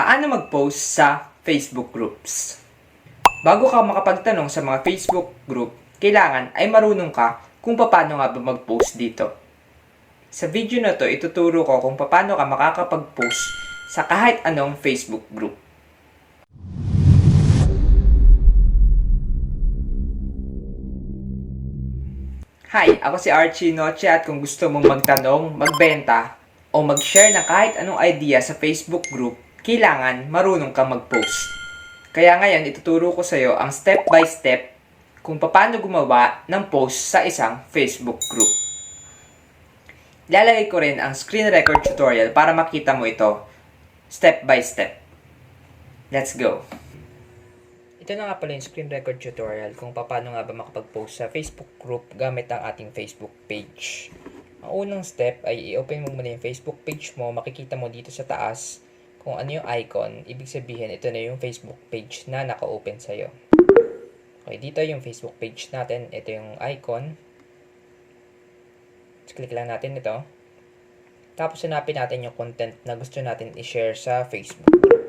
Paano mag-post sa Facebook groups? Bago ka makapagtanong sa mga Facebook group, kailangan ay marunong ka kung paano nga ba mag-post dito. Sa video na to, ituturo ko kung paano ka makakapag-post sa kahit anong Facebook group. Hi, ako si Archie Noche at kung gusto mong magtanong, magbenta, o mag-share ng kahit anong idea sa Facebook group, kailangan marunong kang mag-post. Kaya ngayon, ituturo ko sa iyo ang step by step kung paano gumawa ng post sa isang Facebook group. Lalagay ko rin ang screen record tutorial para makita mo ito step by step. Let's go! Ito na nga pala yung screen record tutorial kung paano nga ba makapag-post sa Facebook group gamit ang ating Facebook page. Ang unang step ay i-open mo muna yung Facebook page mo. Makikita mo dito sa taas kung ano yung icon. Ibig sabihin, ito na yung Facebook page na naka-open sa'yo. Okay, dito yung Facebook page natin. Ito yung icon. Just click lang natin ito. Tapos hanapin natin yung content na gusto natin i-share sa Facebook group.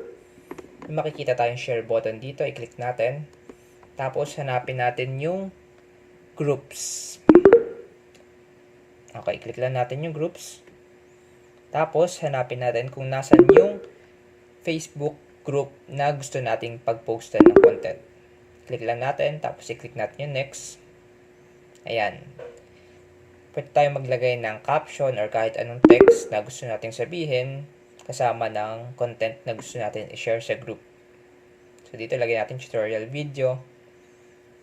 Makikita tayong share button dito. I-click natin. Tapos hanapin natin yung groups. Okay, click lang natin yung groups. Tapos, hanapin natin kung nasan yung Facebook group na gusto nating pag-postan ng content. Click lang natin, tapos i-click natin yung next. Ayan. Pwede tayo maglagay ng caption or kahit anong text na gusto nating sabihin kasama ng content na gusto natin i-share sa group. So, dito lagay natin tutorial video.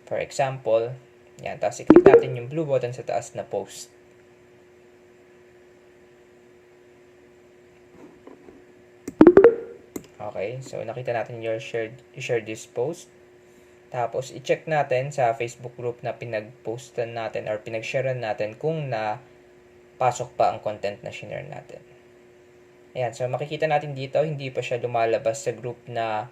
For example, yan. Tapos, i-click natin yung blue button sa taas na post. Okay, so nakita natin your shared, share this post. Tapos, i-check natin sa Facebook group na pinag-postan natin or pinag-sharean natin kung na pasok pa ang content na share natin. Ayan, so makikita natin dito, hindi pa siya lumalabas sa group na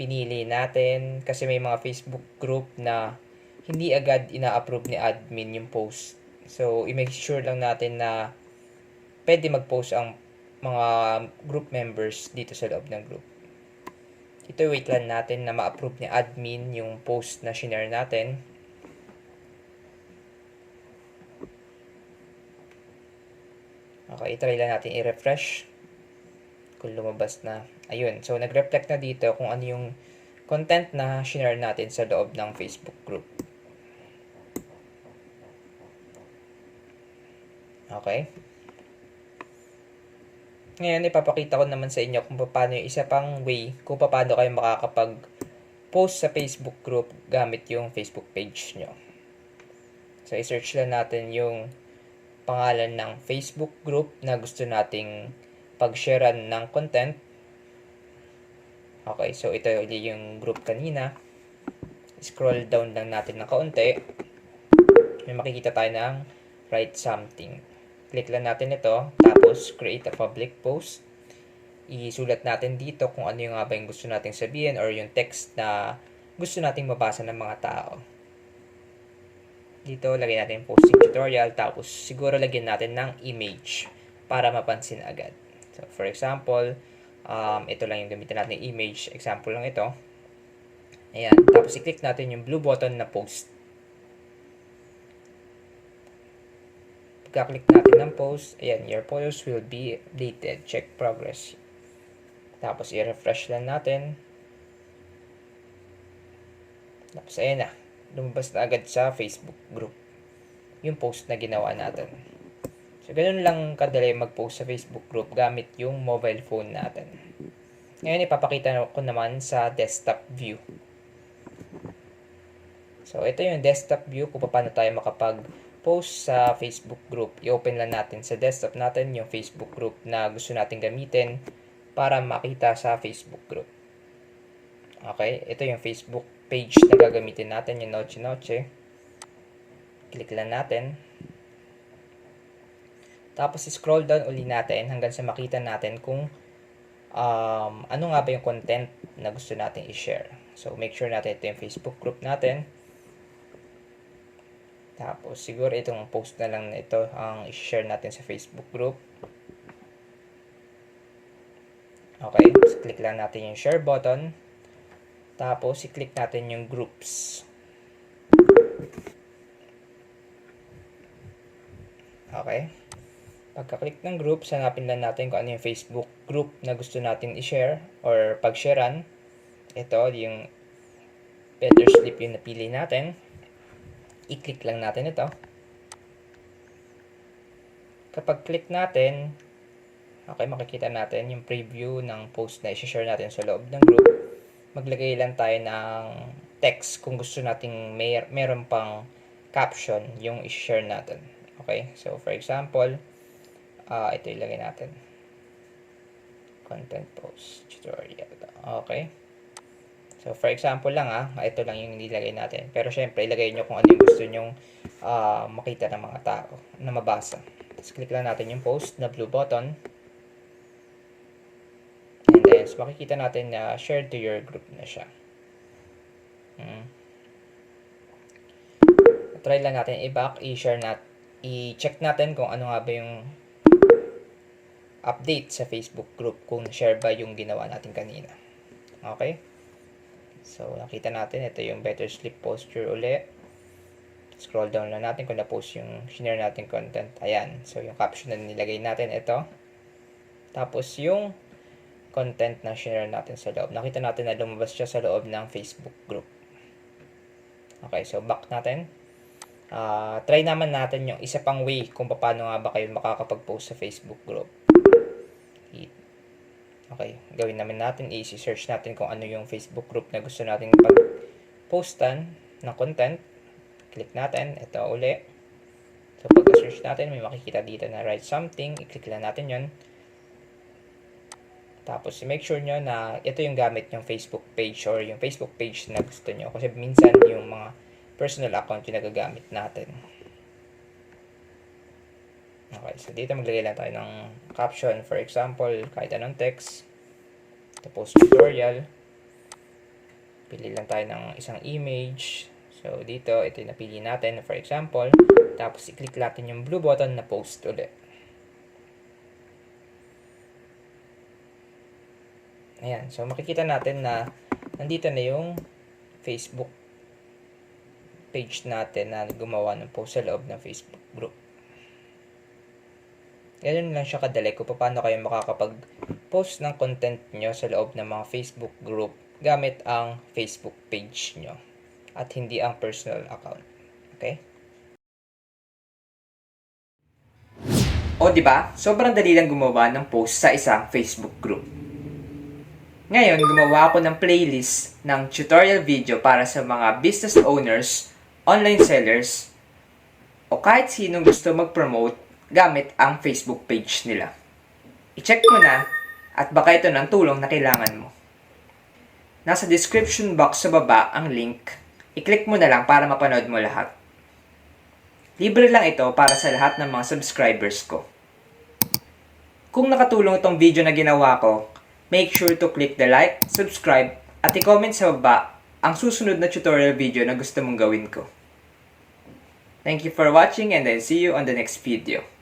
pinili natin kasi may mga Facebook group na hindi agad ina-approve ni admin yung post. So, i-make sure lang natin na pwede mag-post ang mga group members dito sa loob ng group. Ito, wait lang natin na ma-approve ni admin yung post na shinare natin. Okay, try lang natin i-refresh kung lumabas na. Ayun, so nag-reflect na dito kung ano yung content na shinare natin sa loob ng Facebook group. Okay. Ngayon, ipapakita ko naman sa inyo kung paano yung isa pang way kung paano kayo makakapag-post sa Facebook group gamit yung Facebook page nyo. So, i-search lang natin yung pangalan ng Facebook group na gusto nating pag-sharean ng content. Okay, so ito yung group kanina. Scroll down lang natin ng kaunti. May makikita tayo ng write something. Click lang natin ito. Tapos, create a public post. Isulat natin dito kung ano yung nga ba yung gusto nating sabihin or yung text na gusto nating mabasa ng mga tao. Dito, lagyan natin posting tutorial. Tapos, siguro lagyan natin ng image para mapansin agad. So, for example, um, ito lang yung gamitin natin image. Example lang ito. Ayan. Tapos, i-click natin yung blue button na post. Pagka-click natin ng post, ayan, your photos will be updated. Check progress. Tapos, i-refresh lang natin. Tapos, ayan na. Lumabas na agad sa Facebook group. Yung post na ginawa natin. So, ganun lang kadali mag-post sa Facebook group gamit yung mobile phone natin. Ngayon, ipapakita ko naman sa desktop view. So, ito yung desktop view kung paano tayo makapag-post sa Facebook group. I-open lang natin sa desktop natin yung Facebook group na gusto natin gamitin para makita sa Facebook group. Okay, ito yung Facebook page na gagamitin natin, yung Noche Noche. Click lang natin. Tapos, scroll down uli natin hanggang sa makita natin kung um, ano nga ba yung content na gusto natin i-share. So, make sure natin ito yung Facebook group natin. Tapos, siguro itong post na lang na ito ang i-share natin sa Facebook group. Okay, so click lang natin yung share button. Tapos, i-click natin yung groups. Okay. Pagka-click ng groups, hanapin lang natin kung ano yung Facebook group na gusto natin i-share or pag-sharean. Ito, yung better sleep yung napili natin. I-click lang natin ito. Kapag click natin, okay, makikita natin yung preview ng post na i-share natin sa loob ng group. Maglagay lang tayo ng text kung gusto nating may, meron pang caption yung i-share natin. Okay, so for example, ah ito ilagay natin. Content post tutorial. Okay. So, for example lang ah, ito lang yung nilagay natin. Pero syempre, ilagay nyo kung ano yung gusto nyong ah, makita ng mga tao na mabasa. Tapos, click lang natin yung post na blue button. And then, so makikita natin na share to your group na siya. Hmm. Try lang natin i-back, i-share nat, i-check natin kung ano nga ba yung update sa Facebook group kung share ba yung ginawa natin kanina. Okay? So, nakita natin, ito yung better sleep posture uli. Scroll down lang natin kung na-post yung share natin content. Ayan. So, yung caption na nilagay natin, ito. Tapos, yung content na share natin sa loob. Nakita natin na lumabas siya sa loob ng Facebook group. Okay, so back natin. Ah, try naman natin yung isa pang way kung paano nga ba kayo makakapag-post sa Facebook group. Okay, gawin naman natin, i-search natin kung ano yung Facebook group na gusto nating pag-postan ng content. Click natin, ito uli. So, pag-search natin, may makikita dito na write something. I-click lang natin yon Tapos, make sure nyo na ito yung gamit yung Facebook page or yung Facebook page na gusto nyo. Kasi minsan yung mga personal account yung nagagamit natin. Okay, so dito maglagay lang tayo ng caption. For example, kahit anong text. Tapos tutorial. Pili lang tayo ng isang image. So dito, ito yung napili natin. For example, tapos i-click natin yung blue button na post ulit. Ayan, so makikita natin na nandito na yung Facebook page natin na gumawa ng post sa loob ng Facebook group. Ganun lang siya kadali kung paano kayo makakapag-post ng content nyo sa loob ng mga Facebook group gamit ang Facebook page nyo at hindi ang personal account. Okay? O di ba? Sobrang dali lang gumawa ng post sa isang Facebook group. Ngayon, gumawa ako ng playlist ng tutorial video para sa mga business owners, online sellers, o kahit sinong gusto mag-promote gamit ang Facebook page nila. I-check mo na at baka ito ng tulong na kailangan mo. Nasa description box sa baba ang link. I-click mo na lang para mapanood mo lahat. Libre lang ito para sa lahat ng mga subscribers ko. Kung nakatulong itong video na ginawa ko, make sure to click the like, subscribe, at i-comment sa baba ang susunod na tutorial video na gusto mong gawin ko. Thank you for watching and then see you on the next video.